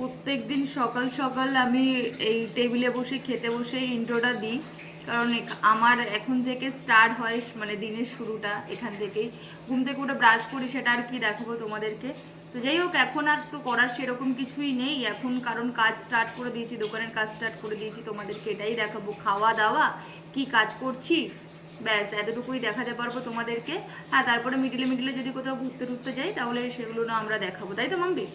প্রত্যেক দিন সকাল সকাল আমি এই টেবিলে বসে, খেতে বসে ইন্ট্রোটা দিই। কারণ আমার এখন থেকে স্টার্ট হয় মানে দিনের শুরুটা এখান থেকেই। ঘুম থেকে উঠে ব্রাশ করি, সেটা আর কি দেখাবো তোমাদেরকে। তো যাই হোক, এখন আর তো করার সেরকম কিছুই নেই। এখন কারণ কাজ স্টার্ট করে দিয়েছি, দোকানের কাজ স্টার্ট করে দিয়েছি, তোমাদেরকে এটাই দেখাবো। খাওয়া দাওয়া, কি কাজ করছি? ব্যাস, এতটুকুই দেখাতে পারব তোমাদেরকে। হ্যাঁ তারপরে মিডিলে মিডিলে যদি কোথাও ঘুরতে টুরতে যাই, তাহলে সেগুলো আমরা দেখাবো। তাই তো মাম্পি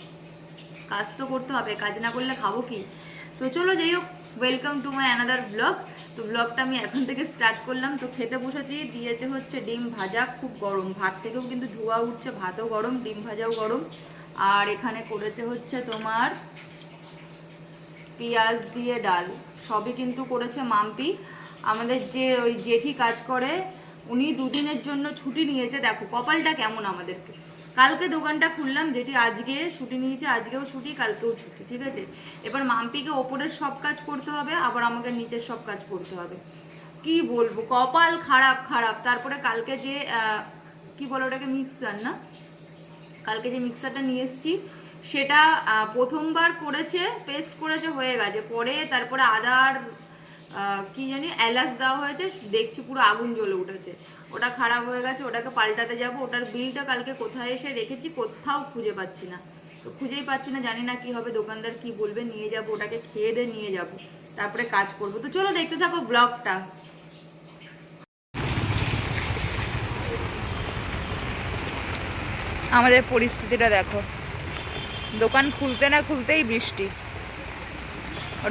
কাজ তো করতে হবে, কাজ না করলে খাব কি? তো চলো যাই হোক welcome to my another blog তো ব্লগটা আমি এখন থেকে স্টার্ট করলাম। তো খেতে বসেছি, দিয়েছে হচ্ছে ডিম ভাজা, খুব গরম। ভাত থেকেও কিন্তু ধোয়া উঠছে, ভাতও গরম, ডিম ভাজাও গরম। আর এখানে করেছে হচ্ছে তোমার পেঁয়াজ দিয়ে ডাল। সবই কিন্তু করেছে মাম্পি। আমাদের যে ওই জেঠি কাজ করে, উনি দুদিনের জন্য ছুটি নিয়েছে। দেখো, কপালটা কেমন আমাদেরকে। কালকে দোকানটা খুললাম, যেটি আজকে ছুটি নিয়েছে, আজকেও ছুটি, কালকেও ছুটি, ঠিক আছে? এবার মাম্পিকে ওপরের সব কাজ করতে হবে, আবার আমাকে নিচের সব কাজ করতে হবে। কি বলব? কপাল খারাপ খারাপ। তারপরে কালকে যে কি বলো ওটাকে মিক্সার না? কালকে যে মিক্সারটা নিয়ে এসেছি, সেটা প্রথমবার করেছে পেস্ট করেছে, হয়ে গেছে। পরে তারপরে আদার কি জানি, এলাচ দেওয়া হয়েছে, দেখছি পুরো আগুন জ্বলে উঠেছে। ওটা খারাপ হয়ে গেছে, ওটাকে পাল্টাতে যাব, ওটার বিলটা কালকে কোথায় এসে রেখেছি, কোথাও খুঁজে পাচ্ছি না। তো খুঁজেই পাচ্ছি না, জানি না কি হবে, দোকানদার কি বলবে, নিয়ে যাব, ওটাকে খেয়ে দিয়ে নিয়ে যাব। তারপরে কাজ করব। তো চলো দেখতে থাকো ব্লগটা। আমাদের পরিস্থিতিটা দেখো। দোকান খুলতে না খুলতেই বৃষ্টি।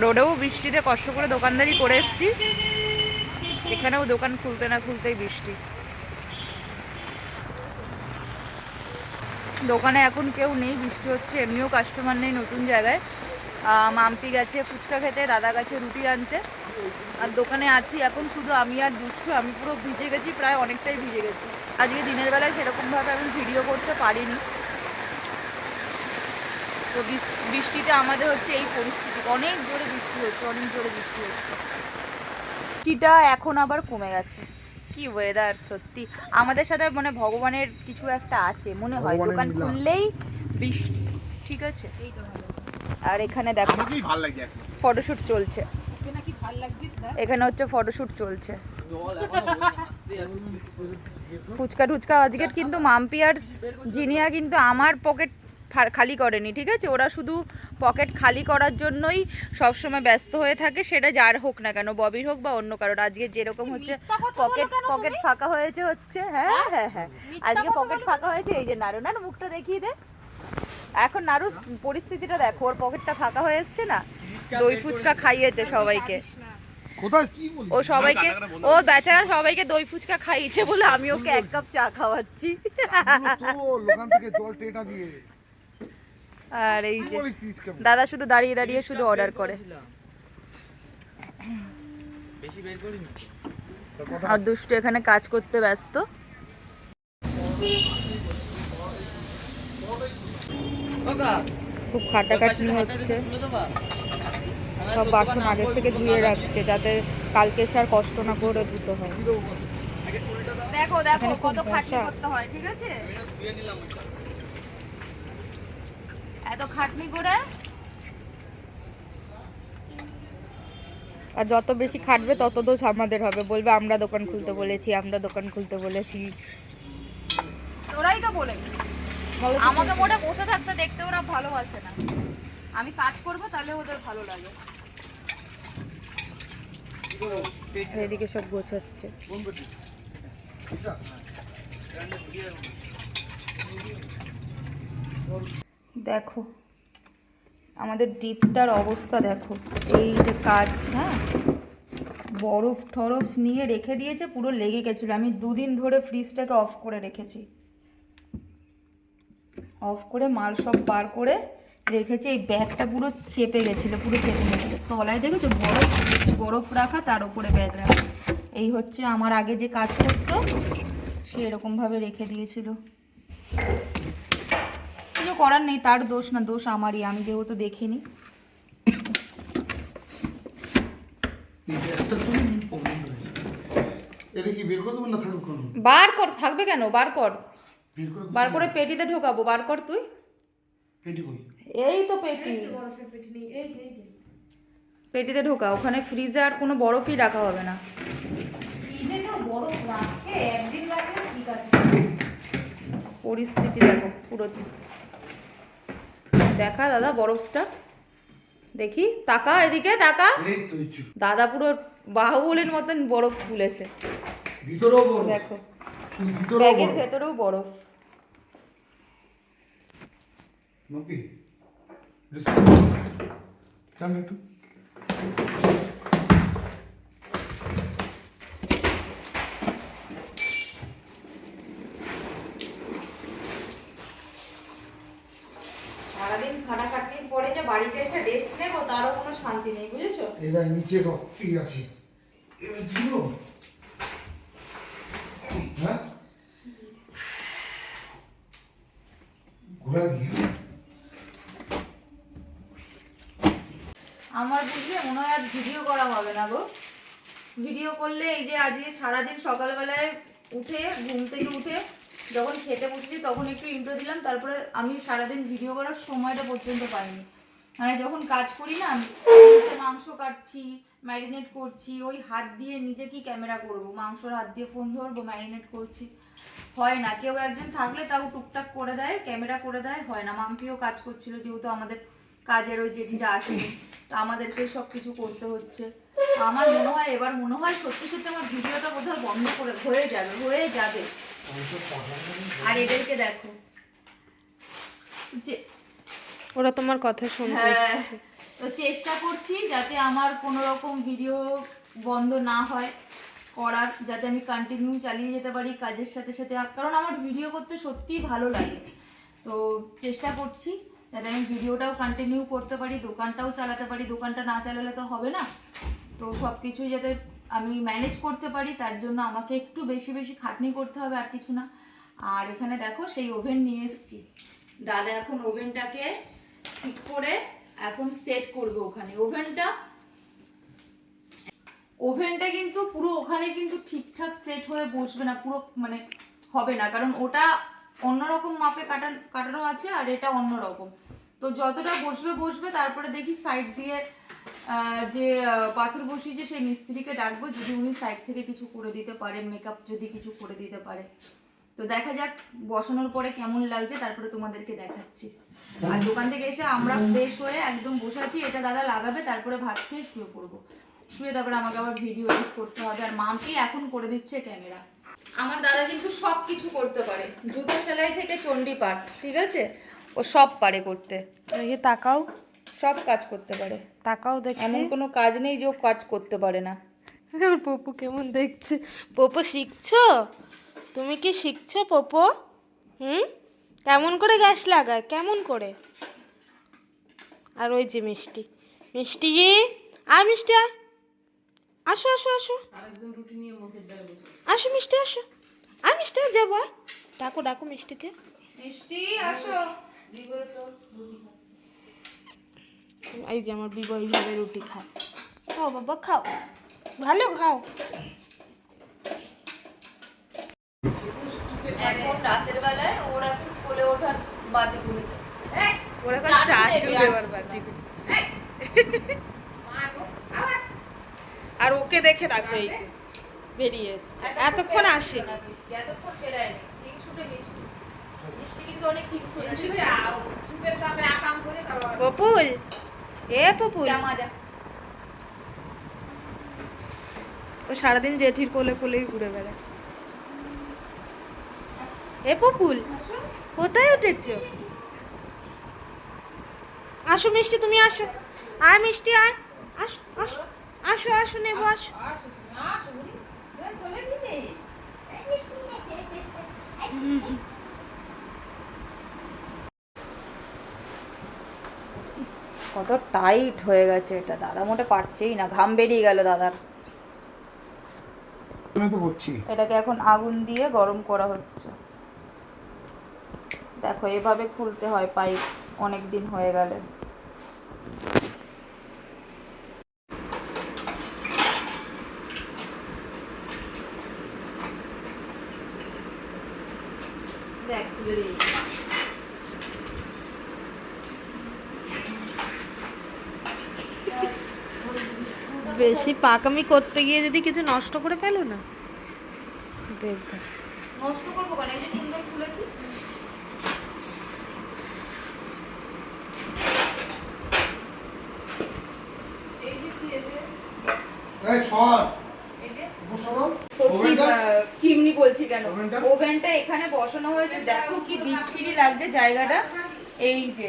রোডেও বৃষ্টিতে কষ্ট করে দোকানদারি করে এসছি। এখানেও দোকান খুলতে না খুলতেই বৃষ্টি। দোকানে এখন কেউ নেই, বৃষ্টি হচ্ছে, এমনিও কাস্টমার নেই নতুন জায়গায়। মাম্পি গেছে ফুচকা খেতে, দাদা গেছে রুটি আনতে। আর দোকানে আছি, এখন শুধু আমি আর দুষ্টু, আমি পুরো ভিজে গেছি, প্রায় অনেকটাই ভিজে গেছি। আজকে দিনের বেলায় সেরকমভাবে আমি ভিডিও করতে পারিনি। তো বৃষ- বৃষ্টিতে আমাদের হচ্ছে এই পরিস্থিতি। অনেক জোরে বৃষ্টি হচ্ছে অনেক জোরে বৃষ্টি হচ্ছে। বৃষ্টিটা এখন আবার কমে গেছে। কি ওয়েদার সত্যি। আমাদের সাথে মানে ভগবানের কিছু একটা আছে মনে হয়। দোকান খুললেই বৃষ্টি ঠিক আছে? আর এখানে দেখো আমাকেই ভালো লাগছে ফটোশুট চলছে। এখানে হচ্ছে ফটোশুট চলছে। ফুচকা টুচকা আজকের কিন্তু মাম্পি আর জিনিয়া কিন্তু আমার পকেট খালি করেনি ঠিক আছে? ওরা শুধু পকেট খালি করার জন্যই সবসময় ব্যস্ত হয়ে থাকে সেটা যার হোক না কেন ববির হোক বা অন্য কারোর। আজকে যেরকম হচ্ছে পকেট পকেট ফাঁকা হয়েছে হচ্ছে হ্যাঁ হ্যাঁ? হ্যাঁ আজকে পকেট ফাঁকা হয়েছে এই যে নাড়ু নাড়ু মুখটা দেখিয়ে দে। এখন নাড়ু পরিস্থিতিটা দেখো ওর পকেটটা ফাঁকা হয়ে এসছে না? দই ফুচকা খাইয়েছে সবাইকে। ও সবাইকে ও বেচারা সবাইকে দই ফুচকা খাইয়েছে বলে আমি ওকে এক কাপ চা খাওয়াচ্ছি তো লোকান থেকে জল টেটা দিয়ে আর এই যে দাদা শুধু দাঁড়িয়ে দাঁড়িয়ে শুধু অর্ডার করে। আর দুষ্টু এখানে কাজ করতে ব্যস্ত। খুব খাটাখাটনি হচ্ছে। সব বাসন আগের থেকে ধুয়ে রাখছে। যাতে কালকে সে আর কষ্ট না করে ধুতে হয়। দেখো দেখো কত খাটনি করতে হয় ঠিক আছে? এত খাটনি করে? আর যত বেশি খাটবে তত দোষ আমাদের হবে। বলবে আমরা দোকান খুলতে বলেছি আমরা দোকান খুলতে বলেছি। ওরাই তো বলে আমাকে মোটা বসে থাকতে দেখতে ওরা ভালোবাসে না। আমি কাজ করব তাহলে ওদের ভালো লাগে। এদিকে সব গোছাচ্ছে। দেখো। আমাদের ডিপটার অবস্থা দেখো। এই যে কাজ হ্যাঁ? বরফ টরফ নিয়ে রেখে দিয়েছে, পুরো লেগে গেছিল। আমি দুদিন ধরে ফ্রিজটাকে অফ করে রেখেছি। অফ করে মাল সব বার করে রেখেছি। এই ব্যাগটা পুরো চেপে গেছিল, পুরো চেপে গেছিল। তলায় দেখেছ? বরফ বরফ রাখা, তার উপরে ব্যাগ রাখা। এই হচ্ছে আমার আগে যে কাজ করতো, সে এরকমভাবে রেখে দিয়েছিল। করার নেই তার দোষ না দোষ আমারই আমি যেহেতু দেখিনি। বার কর থাকবে কেন? বার কর। বার করে পেটিতে ঢোকাবো বার কর তুই। এই তো পেটি। পেটিতে ঢোকা ওখানে ফ্রিজে আর কোনো বরফই রাখা হবে না। পরিস্থিতি দেখো পুরো দেখা দাদা বরফটা। দেখি তাকা এদিকে তাকা। দাদা পুরো বাহুবলের মতন বরফ তুলেছে। দেখো। ভিতরেও ব্যাগের ভেতরেও বরফ। একটু সারাদিন খাটাখাটনির পরে যে বাড়িতে এসে রেস্ট নেব তারও কোনো শান্তি এই নিচে ঠিক আছে। এবার হ্যাঁ? দিয়ে। আমার বুঝলে মনে হয় আর ভিডিও করা হবে না গো। ভিডিও করলে এই যে আজকে সারাদিন সকালবেলায় উঠে, ঘুম থেকে উঠে যখন খেতে বসেছি তখন একটু ইন্ট্রো দিলাম, তারপরে আমি সারাদিন ভিডিও করার সময়টা পর্যন্ত পাইনি। মানে যখন কাজ করি না মাংস কাটছি ম্যারিনেট করছি ওই হাত দিয়ে নিজে কি ক্যামেরা করব? মাংসর হাত দিয়ে ফোন ধরবো ম্যারিনেট করছি। হয় না কেউ একজন থাকলে তাও টুকটাক করে দেয় ক্যামেরা করে দেয় হয় না। মাম্পিও কাজ করছিল যেহেতু আমাদের কাজের ওই জেঠিটা আসেনি তা আমাদেরকে সব কিছু করতে হচ্ছে। আমার মনে হয় এবার মনে হয় সত্যি সত্যি আমার ভিডিওটা বোধহয় বন্ধ করে হয়ে যাবে হয়ে যাবে। আর এদেরকে দেখো। যে ওরা তোমার কথা শুনতে হ্যাঁ তো চেষ্টা করছি যাতে আমার কোনো রকম ভিডিও বন্ধ না হয় করার যাতে আমি কন্টিনিউ চালিয়ে যেতে পারি কাজের সাথে সাথে। কারণ আমার ভিডিও করতে সত্যিই ভালো লাগে। তো চেষ্টা করছি যাতে আমি ভিডিওটাও কন্টিনিউ করতে পারি দোকানটাও চালাতে পারি। দোকানটা না চালালে তো হবে না। তো সব কিছুই যাতে আমি ম্যানেজ করতে পারি তার জন্য আমাকে একটু বেশি বেশি খাটনি করতে হবে আর কিছু না। আর এখানে দেখো সেই ওভেন নিয়ে এসেছি। দাদা এখন ওভেনটাকে ঠিক করে এখন সেট করবে ওখানে। ওভেনটা ওভেনটা কিন্তু পুরো ওখানে কিন্তু ঠিকঠাক সেট হয়ে বসবে না, পুরো মানে হবে না, কারণ ওটা অন্যরকম মাপে কাটান কাটানো আছে আর এটা অন্যরকম। তো যতটা বসবে বসবে, তারপরে দেখি সাইড দিয়ে যে পাথর বসিয়েছে, সেই মিস্ত্রিকে ডাকবো, যদি উনি সাইড থেকে কিছু করে দিতে পারে মেকআপ যদি কিছু করে দিতে পারে। তো দেখা যাক বসানোর পরে কেমন লাগছে তারপরে তোমাদেরকে দেখাচ্ছি। আর দোকান থেকে এসে আমরা ফ্রেশ হয়ে একদম বসে আছি এটা দাদা লাগাবে তারপরে ভাত খেয়ে শুয়ে পড়ব। শুয়ে তারপরে আমাকে আবার ভিডিও এডিট করতে হবে আর মাকে এখন করে দিচ্ছে ক্যামেরা আমার দাদা কিন্তু সব কিছু করতে পারে জুতো সেলাই থেকে চণ্ডী পাঠ ঠিক আছে? ও সব পারে করতে। তাকাও। সব কাজ করতে পারে। তাকাও দেখ। এমন কোনো কাজ নেই যে ও কাজ করতে পারে না। পপু কেমন দেখছে। পপু শিখছো? তুমি কি শিখছো পোপো? হুম? কেমন করে গ্যাস লাগায়? কেমন করে? আর ওই যে মিষ্টি। মিষ্টি আয় মিষ্টি আসো আসো আসো। আসো মিষ্টি আসো। আয় মিষ্টি যাব। ডাকো ডাকো মিষ্টিকে। মিষ্টি আসো। এই যে আমার বিবো এইভাবে রুটি খায়। খাও বাবা খাও। ভালো খাও। এখন রাতের বেলায় ওর এখন কোলে ওঠার বাদে ওরা চাটু দেওয়ার আর ওকে দেখে রাখো এই যে বেরিয়ে এসছে। এতক্ষণ আসে এতক্ষণ বেরায়নি হিংসুটে মিষ্টি। মিষ্টি কিন্তু অনেক হিংসুটে পপুল। এ পপুল। ও সারাদিন জেঠির কোলে কোলেই ঘুরে বেড়ায়। এ পপুল কোথায় উঠেছ? আসো মিষ্টি তুমি আসো। আয় মিষ্টি আয়। আসো আসো আসো আসো নেব আসো। কত টাইট হয়ে গেছে এটা। দাদা মোটে পারছেই না ঘাম বেরিয়ে গেল দাদার। আমি তো করছি এটাকে এখন আগুন দিয়ে গরম করা হচ্ছে। দেখো এভাবে খুলতে হয় পাইপ অনেক দিন হয়ে গেলে। বেশি পাকামি করতে গিয়ে যদি কিছু নষ্ট করে ফেলো না। দেখব নষ্ট করব কেন? এই যে সুন্দর ফুলেছি এই সর। চিমনি বলছি কেন? ওভেনটা? এখানে বসানো হয়েছে। দেখো কি বিচ্ছিরি লাগছে জায়গাটা। এই যে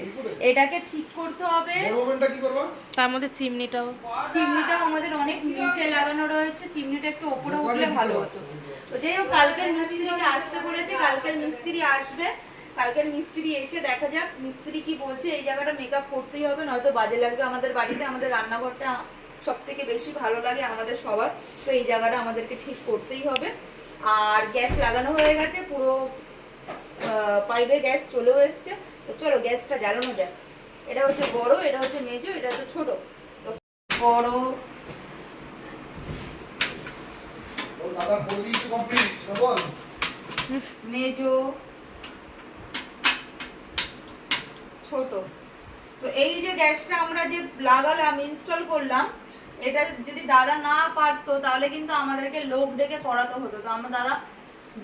এটাকে ঠিক করতে হবে। ওভেনটা কি করবা? তার মধ্যে চিমনিটাও। চিমনিটাও আমাদের অনেক নিচে লাগানো রয়েছে। চিমনিটা একটু দোকানে উঠলে ভালো হতো। তো যাই হোক কালকের মিস্ত্রিকে আসতে বলেছে। কালকের মিস্ত্রি আসবে। কালকের মিস্ত্রি এসে দেখা যাক মিস্ত্রি কি বলছে। এই জায়গাটা মেকআপ করতেই হবে নয়তো বাজে লাগবে আমাদের বাড়িতে। আমাদের রান্নাঘরটা সব থেকে বেশি ভালো লাগে আমাদের সবার তো এই জায়গাটা আমাদেরকে ঠিক করতেই হবে। আর গ্যাস লাগানো হয়ে গেছে পুরো পাইপে গ্যাস চলেও এসছে। তো চলো গ্যাসটা জ্বালানো যাক। এটা হচ্ছে বড় এটা হচ্ছে মেজো এটা হচ্ছে ছোট। তো বড়। মেজো। ছোট। তো এই যে গ্যাসটা আমরা যে লাগালাম ইনস্টল করলাম এটা যদি দাদা না পারতো তাহলে কিন্তু আমাদেরকে লোক ডেকে করাতে হতো। তো আমার দাদা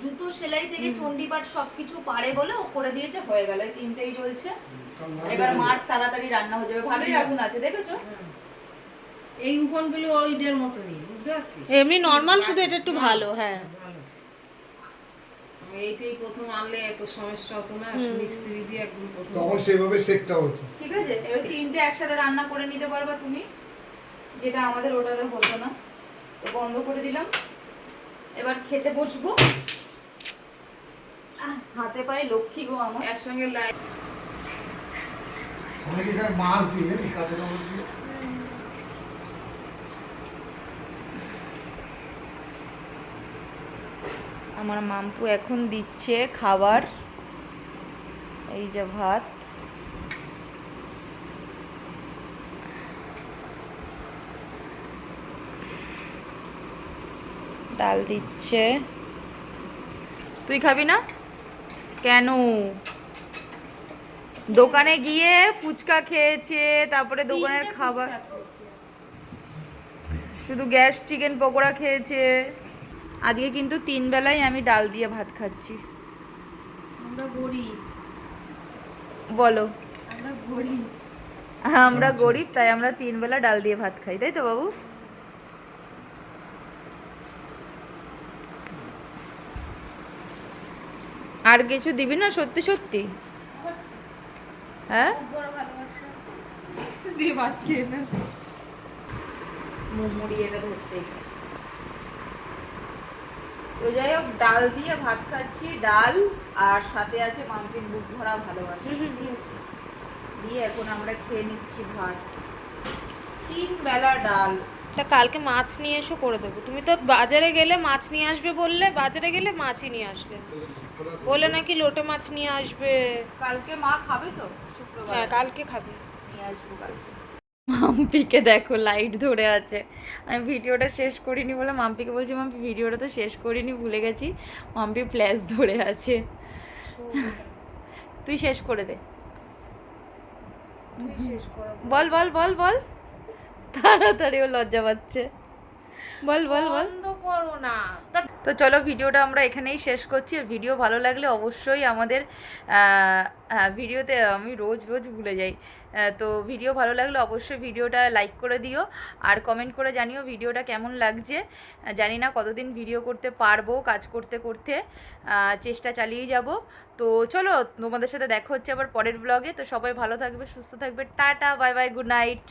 জুতো সেলাই থেকে চণ্ডীপাঠ সবকিছু পারে বলে ও করে দিয়েছে হয়ে গেল। এই তিনটেই জ্বলছে। এবার মার তাড়াতাড়ি রান্না হয়ে যাবে। ভালোই আগুন আছে দেখেছ? এই উপানগুলো ওইটার মতনই বুঝতে পারছিস? এমনি নর্মাল শুধু এটা একটু ভালো হ্যাঁ। এইটাই প্রথম আনলে এত সমস্যা হতো না মিস্ত্রি দিয়ে একদম তখন সেভাবে সেটটা হতো। ঠিক আছে? এবার তিনটে একসাথে রান্না করে নিতে পারবা তুমি। যেটা আমাদের ওটাতে হতো না। তো বন্ধ করে দিলাম। এবার খেতে বসবো। হাতে পায়ে লক্ষ্মী গো আমার। এর সঙ্গে লাইট মাছ দিয়ে জানিস কাঁচা লঙ্কা দিয়ে। আমার মাম্পু এখন দিচ্ছে খাবার। এই যে ভাত। ডাল দিচ্ছে। তুই খাবি না? কেন? দোকানে গিয়ে ফুচকা খেয়েছে তারপরে দোকানের খাবার। শুধু গ্যাস চিকেন পকোড়া খেয়েছে। আজকে কিন্তু তিন বেলায় আমি ডাল দিয়ে ভাত খাচ্ছি। বলো। আমরা আমরা গরিব তাই আমরা তিন বেলা ডাল দিয়ে ভাত খাই তাই তো বাবু? আর কিছু দিবি না? সত্যি সত্যি? হ্যাঁ? মুড়ি এটা ধরতে। তো যাই হোক ডাল দিয়ে ভাত খাচ্ছি ডাল আর সাথে আছে মাম্পির বুক ভরা ভালোবাসা। ঠিক আছে দিয়ে এখন আমরা খেয়ে নিচ্ছি ভাত। তিন বেলা ডাল। তা কালকে মাছ নিয়ে এসো করে দেবো। তুমি তো বাজারে গেলে মাছ নিয়ে আসবে বললে বাজারে গেলে মাছই নিয়ে আসলে। বলে নাকি লোটে মাছ নিয়ে আসবে। কালকে মা খাবে তো? শুক্রবার। হ্যাঁ কালকে খাবে। নিয়ে আসব কালকে। মাম্পিকে দেখো লাইট ধরে আছে। আমি ভিডিওটা শেষ করিনি বলে মাম্পিকে বলছি মাম্পি ভিডিওটা তো শেষ করিনি ভুলে গেছি। মাম্পি ফ্ল্যাশ ধরে আছে। তুই শেষ করে দে। শেষ করো। বল বল বল বল। তাড়াতাড়ি ও লজ্জা পাচ্ছে। বল বল বল। বন্ধ করো না। তো চলো ভিডিওটা আমরা এখানেই শেষ করছি। আর ভিডিও ভালো লাগলে অবশ্যই আমাদের হ্যাঁ, ভিডিওতে আমি রোজ রোজ ভুলে যাই। তো ভিডিও ভালো লাগলে অবশ্যই ভিডিওটা লাইক করে দিও। আর কমেন্ট করে জানিও ভিডিওটা কেমন লাগছে। জানি না কতদিন ভিডিও করতে পারব কাজ করতে করতে। চেষ্টা চালিয়ে যাব। তো চলো তোমাদের সাথে দেখা হচ্ছে আবার পরের ব্লগে তো সবাই ভালো থাকবে সুস্থ থাকবে। Tata bye bye good night.